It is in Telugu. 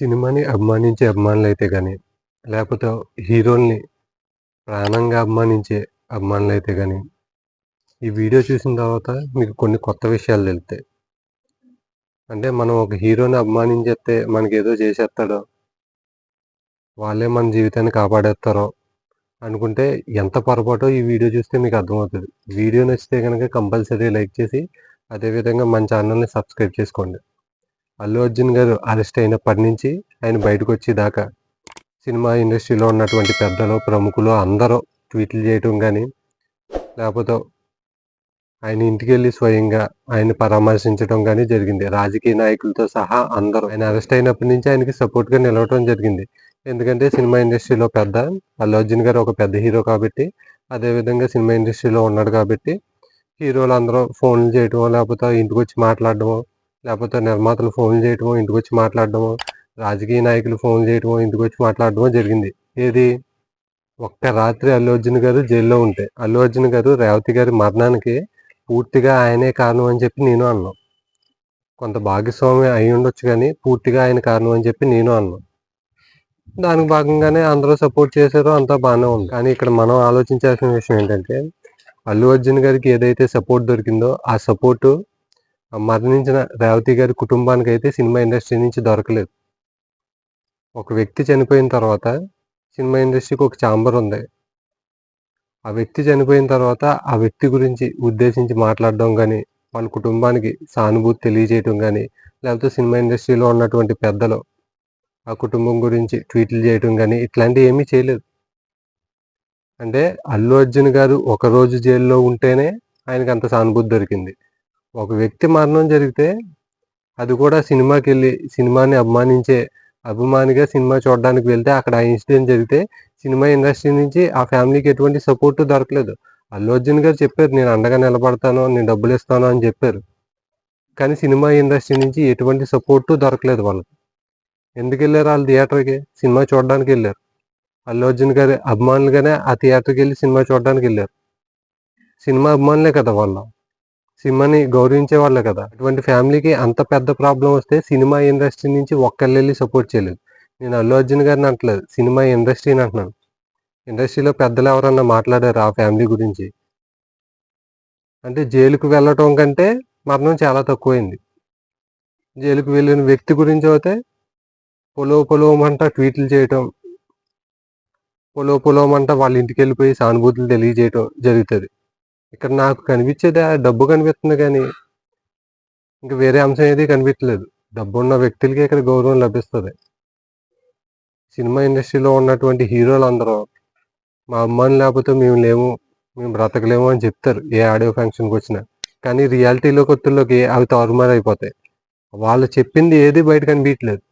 సినిమాని అభిమానించే అభిమానులు అయితే కానీ లేకపోతే హీరోల్ని ప్రాణంగా అభిమానించే అభిమానులు అయితే కానీ ఈ వీడియో చూసిన తర్వాత మీకు కొన్ని కొత్త విషయాలు తెలుస్తాయి అంటే మనం ఒక హీరోని అభిమానించేస్తే మనకి ఏదో చేసేస్తాడో వాళ్ళే మన జీవితాన్ని కాపాడేస్తారో అనుకుంటే ఎంత పొరపాటో ఈ వీడియో చూస్తే మీకు అర్థమవుతుంది. వీడియో నచ్చితే కనుక కంపల్సరీ లైక్ చేసి అదేవిధంగా మన ఛానల్ని సబ్స్క్రైబ్ చేసుకోండి. అల్లు అర్జున్ గారు అరెస్ట్ అయినప్పటి నుంచి ఆయన బయటకు వచ్చేదాకా సినిమా ఇండస్ట్రీలో ఉన్నటువంటి పెద్దలు ప్రముఖులు అందరూ ట్వీట్లు చేయటం కానీ లేకపోతే ఆయన ఇంటికి వెళ్ళి స్వయంగా ఆయన పరామర్శించడం కానీ జరిగింది. రాజకీయ నాయకులతో సహా అందరూ ఆయన అరెస్ట్ అయినప్పటి నుంచి ఆయనకి సపోర్ట్గా నిలవటం జరిగింది. ఎందుకంటే సినిమా ఇండస్ట్రీలో పెద్ద అల్లు అర్జున్ గారు ఒక పెద్ద హీరో కాబట్టి అదేవిధంగా సినిమా ఇండస్ట్రీలో ఉన్నాడు కాబట్టి హీరోలు అందరూ ఫోన్లు చేయటం లేకపోతే ఇంటికి వచ్చి మాట్లాడడమో లేకపోతే నిర్మాతలు ఫోన్లు చేయటమో ఇంటికి వచ్చి మాట్లాడడమో రాజకీయ నాయకులు ఫోన్ చేయటమో ఇంటికి వచ్చి మాట్లాడడమో జరిగింది. ఏది? ఒక్క రాత్రి అల్లు అర్జున్ గారు జైల్లో ఉంటే. అల్లు అర్జున్ గారు రేవతి గారి మరణానికి పూర్తిగా ఆయనే కారణం అని చెప్పి నేను అన్నాను కొంత భాగస్వామి అయి ఉండొచ్చు కానీ పూర్తిగా ఆయన కారణం అని చెప్పి నేను అన్నాను దానికి భాగంగానే అందరూ సపోర్ట్ చేశారు అంతా బాగానే ఉంది. కానీ ఇక్కడ మనం ఆలోచించాల్సిన విషయం ఏంటంటే అల్లు అర్జున్ గారికి ఏదైతే సపోర్ట్ దొరికిందో ఆ సపోర్టు మరణించిన రేవతి గారి కుటుంబానికి అయితే సినిమా ఇండస్ట్రీ నుంచి దొరకలేదు. ఒక వ్యక్తి చనిపోయిన తర్వాత సినిమా ఇండస్ట్రీకి ఒక ఛాంబర్ ఉంది. ఆ వ్యక్తి చనిపోయిన తర్వాత ఆ వ్యక్తి గురించి ఉద్దేశించి మాట్లాడడం కానీ వాళ్ళ కుటుంబానికి సానుభూతి తెలియజేయటం కానీ లేకపోతే సినిమా ఇండస్ట్రీలో ఉన్నటువంటి పెద్దలు ఆ కుటుంబం గురించి ట్వీట్లు చేయటం కానీ ఇట్లాంటివి ఏమీ చేయలేదు. అంటే అల్లు అర్జున్ గారు ఒక రోజు జైల్లో ఉంటేనే ఆయనకి అంత సానుభూతి దొరికింది. ఒక వ్యక్తి మరణం జరిగితే అది కూడా సినిమాకి వెళ్ళి సినిమాని అభిమానించే అభిమానిగా సినిమా చూడడానికి వెళ్తే అక్కడ ఆ ఇన్సిడెంట్ జరిగితే సినిమా ఇండస్ట్రీ నుంచి ఆ ఫ్యామిలీకి ఎటువంటి సపోర్ట్ దొరకలేదు. అల్లు అర్జున్ గారు చెప్పారు నేను అండగా నిలబడతాను నేను డబ్బులు ఇస్తాను అని చెప్పారు. కానీ సినిమా ఇండస్ట్రీ నుంచి ఎటువంటి సపోర్టు దొరకలేదు వాళ్ళకి. ఎందుకు వెళ్ళారు వాళ్ళు థియేటర్కి? సినిమా చూడడానికి వెళ్ళారు. అల్లు అర్జున్ గారి అభిమానులుగానే ఆ థియేటర్కి వెళ్ళి సినిమా చూడడానికి వెళ్ళారు. సినిమా అభిమానులే కదా వాళ్ళు. సినిమాని గౌరవించే వాళ్ళే కదా. అటువంటి ఫ్యామిలీకి అంత పెద్ద ప్రాబ్లం వస్తే సినిమా ఇండస్ట్రీ నుంచి ఒక్కళ్ళు వెళ్ళి సపోర్ట్ చేయలేదు. నేను అల్లు అర్జున్ గారిని అంటలేదు. సినిమా ఇండస్ట్రీని అంటున్నాను. ఇండస్ట్రీలో పెద్దలు ఎవరన్నా మాట్లాడారు ఆ ఫ్యామిలీ గురించి? అంటే జైలుకు వెళ్ళటం కంటే మరణం చాలా తక్కువైంది. జైలుకు వెళ్ళిన వ్యక్తి గురించి అయితే పొలో పొలవమంట ట్వీట్లు చేయటం పొలో పొలవమంట వాళ్ళ ఇంటికి వెళ్ళిపోయి సానుభూతులు తెలియజేయటం జరుగుతుంది. ఇక్కడ నాకు కనిపించేది ఆ డబ్బు కనిపిస్తుంది కానీ ఇంకా వేరే అంశం ఏది కనిపించలేదు. డబ్బు ఉన్న వ్యక్తులకి ఇక్కడ గౌరవం లభిస్తుంది. సినిమా ఇండస్ట్రీలో ఉన్నటువంటి హీరోలు అందరూ మా అమ్మాని లేకపోతే మేము లేము మేము బ్రతకలేము అని చెప్తారు ఏ ఆడియో ఫంక్షన్కి వచ్చినా. కానీ రియాలిటీలో కొత్తలోకి అవి తారుమారైపోతాయి. అయిపోతాయి వాళ్ళు చెప్పింది ఏది బయట కనిపించలేదు